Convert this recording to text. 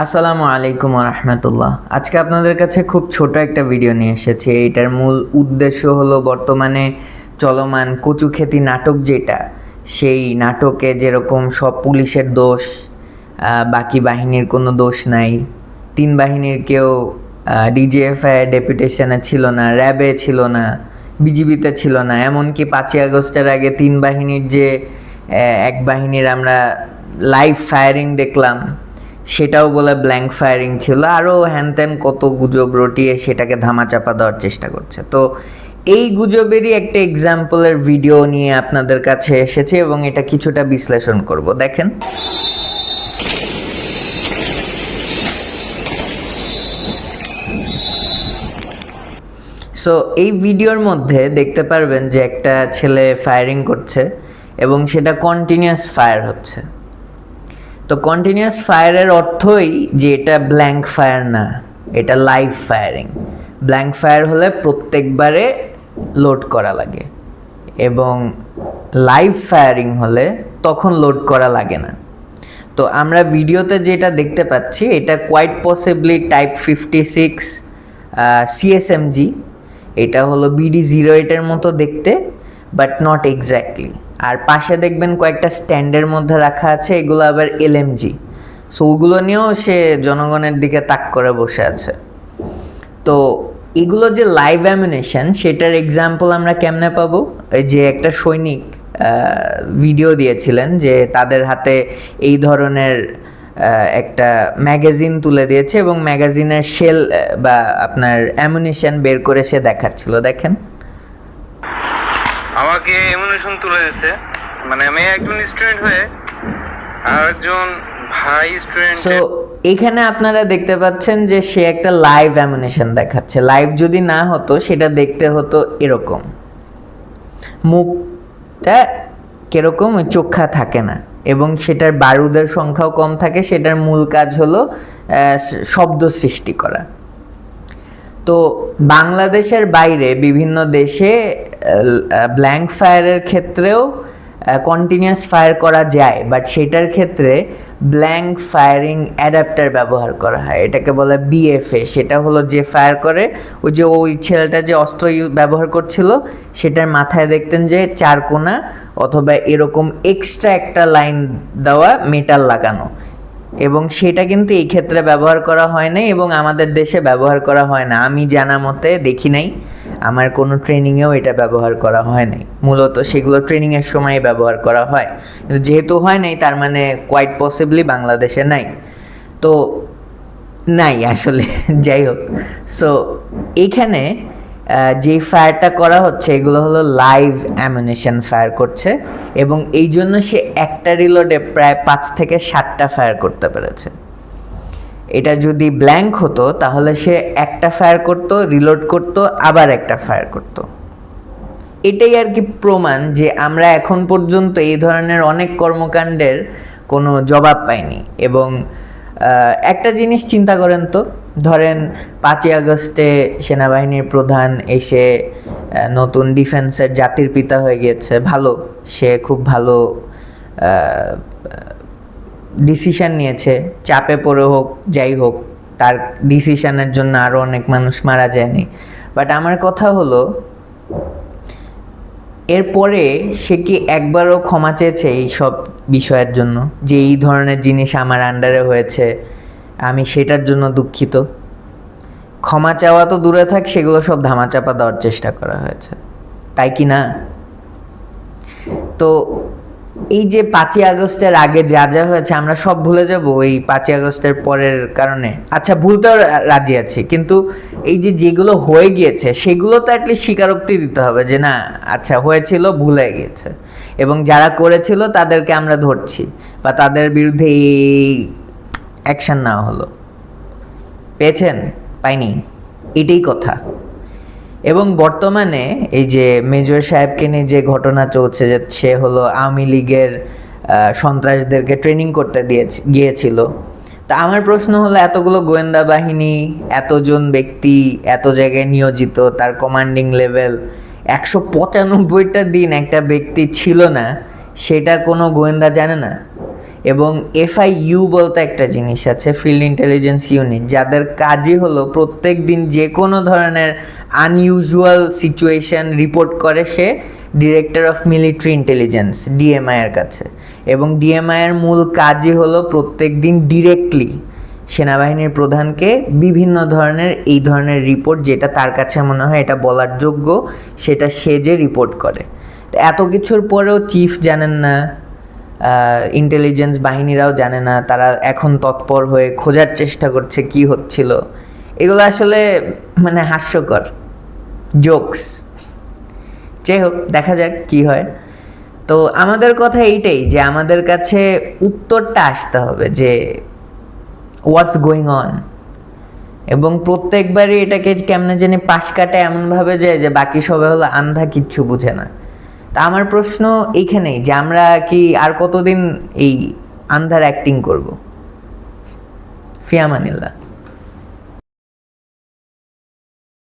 আসসালামু আলাইকুম রহমতুল্লাহ আজকে আপনাদের কাছে খুব ছোট একটা ভিডিও নিয়ে এসেছি। এটার মূল উদ্দেশ্য হলো বর্তমানে চলমান কচুক্ষেতি নাটক যেটা, সেই নাটকে যেরকম সব পুলিশের দোষ বাকি বাহিনীর কোনো দোষ নাই। তিন বাহিনীর কেউ ডিজিএফআই ডেপুটেশনে ছিল না, র্যাবে ছিল না, বিজিবিতে ছিল না। এমনকি পাঁচই আগস্টের আগে তিন বাহিনীর যে এক বাহিনীর আমরা লাইভ ফায়ারিং দেখলাম সেটাও বলে ব্ল্যাঙ্ক ফায়ারিং ছিল। আরও হ্যান ত্যান কত গুজব রটিয়ে সেটাকে ধামাচাপা দেওয়ার চেষ্টা করছে। তো এই গুজবেরই একটা এক্সাম্পলের ভিডিও নিয়ে আপনাদের কাছে এসেছে এবং এটা কিছুটা বিশ্লেষণ করব। দেখেন। সো এই ভিডিওর মধ্যে দেখতে পারবেন যে একটা ছেলে ফায়ারিং করছে এবং সেটা কন্টিনিউয়াস ফায়ার হচ্ছে। তো কন্টিনিউয়াস ফায়ারের অর্থই যে এটা ব্ল্যাঙ্ক ফায়ার না, এটা লাইভ ফায়ারিং ব্ল্যাঙ্ক ফায়ার হলে প্রত্যেকবারে লোড করা লাগে এবং লাইভ ফায়ারিং হলে তখন লোড করা লাগে না। তো আমরা ভিডিওতে যেটা দেখতে পাচ্ছি, এটা quite possibly type fifty six CSMG এটা হলো বিডি জিরো এইটের মতো দেখতে বাট নট এক্স্যাক্টলি আর পাশে দেখবেন কয়েকটা স্ট্যান্ডের মধ্যে রাখা আছে, এগুলো আবার এলএমজি সো ওগুলো নিয়েও সে জনগণের দিকে তাক করে বসে আছে। তো, এগুলো যে লাইভ অ্যামিনেশন সেটার এক্সাম্পল আমরা কেমনে পাবো? এই যে একটা সৈনিক ভিডিও দিয়েছিলেন যে তাদের হাতে এই ধরনের একটা ম্যাগাজিন তুলে দিয়েছে এবং ম্যাগাজিনের শেল বা আপনার অ্যামিনেশন বের করে সে দেখাচ্ছিল। দেখেন। আমাকে এমুনেশন তুলে দিয়েছে। মানে আমি একজন স্টুডেন্ট হয়ে আর একজন ভাই স্টুডেন্ট সো এখানে আপনারা দেখতে পাচ্ছেন যে সে একটা লাইভ অ্যামিনেশন দেখাচ্ছে। লাইভ যদি না হতো সেটা দেখতে হতো এরকম। মুখটা কীরকম চোখা থাকে না। এবং সেটার বারুদের সংখ্যাও কম থাকে সেটার মূল কাজ হলো আহ, শব্দ সৃষ্টি করা। তো বাংলাদেশের বাইরে বিভিন্ন দেশে ব্ল্যাঙ্ক ফায়ারের ক্ষেত্রেও কন্টিনিউয়াস ফায়ার করা যায় বাট সেটার ক্ষেত্রে ব্ল্যাঙ্ক ফায়ারিং অ্যাডাপ্টার ব্যবহার করা হয়। এটাকে বলে বিএফএ সেটা হলো যে ফায়ার করে, ওই যে ওই ছেলেটা যে অস্ত্র ব্যবহার করছিল, সেটার মাথায় দেখতেন যে চার কোনা অথবা এরকম এক্সট্রা একটা লাইন দেওয়া মেটাল লাগানো। এবং সেটা কিন্তু এই ক্ষেত্রে ব্যবহার করা হয় নাই এবং আমাদের দেশে ব্যবহার করা হয় না। আমি জানা মতে দেখি নাই। আমার কোনো ট্রেনিংয়েও এটা ব্যবহার করা হয় নাই। মূলত সেগুলো ট্রেনিংয়ের সময় ব্যবহার করা হয়। কিন্তু যেহেতু হয় নাই, তার মানে কোয়াইট পসিবলি বাংলাদেশে নাই। তো নাই আসলে, যাই হোক। সো এইখানে যেই ফায়ারটা করা হচ্ছে, এগুলো হলো লাইভ অ্যামিনেশন ফায়ার করছে এবং এই জন্য সে একটা রিলোডে প্রায় পাঁচ থেকে সাতটা ফায়ার করতে পেরেছে। এটা যদি ব্ল্যাঙ্ক হতো, তাহলে সে একটা ফায়ার করতো রিলোড করতো, আবার একটা ফায়ার করতো। এটাই আর কি প্রমাণ যে আমরা এখন পর্যন্ত এই ধরনের অনেক কর্মকাণ্ডের কোনো জবাব পাইনি। এবং একটা জিনিস চিন্তা করেন তো, ধরেন পাঁচই আগস্টে সেনাবাহিনীর প্রধান এসে নতুন ডিফেন্সের জাতির পিতা হয়ে গিয়েছে, ভালো, সে খুব ভালো ডিসিশন নিয়েছে, চাপে পড়ে হোক, যাই হোক, তার ডিসিশানের জন্য আরও অনেক মানুষ মারা যায়নি। বাট আমার কথা হলো, এরপরে সে কি একবারও ক্ষমা চেয়েছে এই সব বিষয়ের জন্য? যে এই ধরনের জিনিস আমার আন্ডারে হয়েছে, আমি সেটার জন্য দুঃখিত। ক্ষমা চাওয়া তো দূরে থাক, সেগুলো সব ধামাচাপা দেওয়ার চেষ্টা করা হয়েছে। তাই কি না? তো এই যে পাঁচই আগস্টের আগে যা যা হয়েছে, আমরা সব ভুলে যাব এই পাঁচই আগস্টের পরের কারণে। আচ্ছা ভুলতেও রাজি আছি, কিন্তু এই যে যেগুলো হয়ে গিয়েছে, সেগুলো তো অ্যাটলিস্ট স্বীকারোক্তি দিতে হবে যে না আচ্ছা হয়েছিল, ভুল গিয়েছে। এবং যারা করেছিল, তাদেরকে আমরা ধরছি, বা তাদের বিরুদ্ধে এই অ্যাকশন নেওয়া হলো। পেয়েছেন? পাইনি? এটাই কথা। এবং বর্তমানে এই যে মেজর সাহেবকে নিয়ে যে ঘটনা চলছে যে সে হলো আওয়ামী লীগের সন্ত্রাসদেরকে ট্রেনিং করতে দিয়ে গিয়েছিল। তা আমার প্রশ্ন হলো, এতগুলো গোয়েন্দা বাহিনী, এতজন ব্যক্তি, এত জায়গায় নিয়োজিত, তার কমান্ডিং লেভেল একশো পঁচানব্বইটা দিন একটা ব্যক্তি ছিল না, সেটা কোনো গোয়েন্দা জানে না? এবং এফআইইউ বলতে একটা জিনিস আছে ফিল্ড ইন্টেলিজেন্স ইউনিট যাদের কাজই হলো প্রত্যেক দিন যে কোনো ধরনের আনইউজুয়াল সিচুয়েশন রিপোর্ট করে সে director of military intelligence DMI এর কাছে। এবং ডিএমআই এর মূল কাজই হলো প্রত্যেক দিন ডিরেক্টলি সেনাবাহিনীর প্রধানকে বিভিন্ন ধরনের, এই ধরনের রিপোর্ট যেটা তার কাছে মনে হয় এটা বলার যোগ্য, সেটা সে যে রিপোর্ট করে। তো এত কিছুর পরেও চিফ জানেন না ইন্টেলিজেন্স বাহিনীরাও জানে না, তারা এখন তৎপর হয়ে খোঁজার চেষ্টা করছে কি হচ্ছিল। এগুলো আসলে মানে হাস্যকর। জোকস যাই হোক, দেখা যাক কি হয়। তো আমাদের কথা এইটাই যে আমাদের কাছে উত্তরটা আসতে হবে যে হোয়াটস গোয়িং অন এবং প্রত্যেকবারই এটাকে কেমনে জানি পাশ কাটে এমনভাবে যায় যে বাকি সবাই হলো আন্ধা কিচ্ছু বুঝে না। তা আমার প্রশ্ন এইখানেই যে আমরা কি আর কতদিন এই আন্ধার অ্যাক্টিং করব? ফিয়ামানিল্লাহ